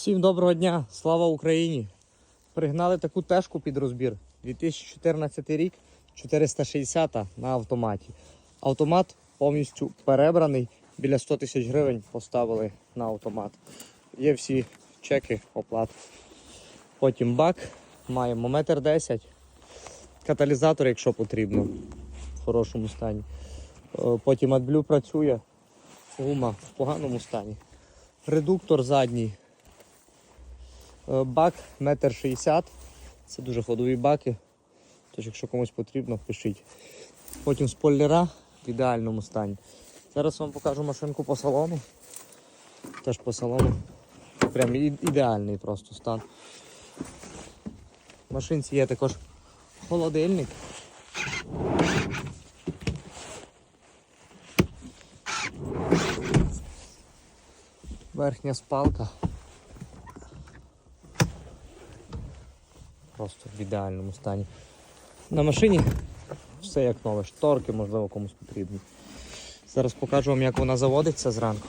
Всім доброго дня, слава Україні! Пригнали таку тежку під розбір. 2014 рік, 460 на автоматі. Автомат повністю перебраний, біля 100 тисяч гривень поставили на автомат. Є всі чеки, оплат. Потім бак, маємо метр 10, каталізатор, якщо потрібно, в хорошому стані. Е, Потім AdBlue працює, гума в поганому стані. Редуктор задній. Е, Бак метр шістдесят. Це дуже ходові баки. Тож, якщо комусь потрібно, пишіть. Потім спойлера в ідеальному стані. Зараз вам покажу машинку по салону. Теж по салону. Прям ідеальний просто стан. В машинці є також холодильник. Верхня спалка. Просто в ідеальному стані. На машині все як нове, шторки, можливо, комусь потрібні. Зараз покажу вам, як вона заводиться зранку.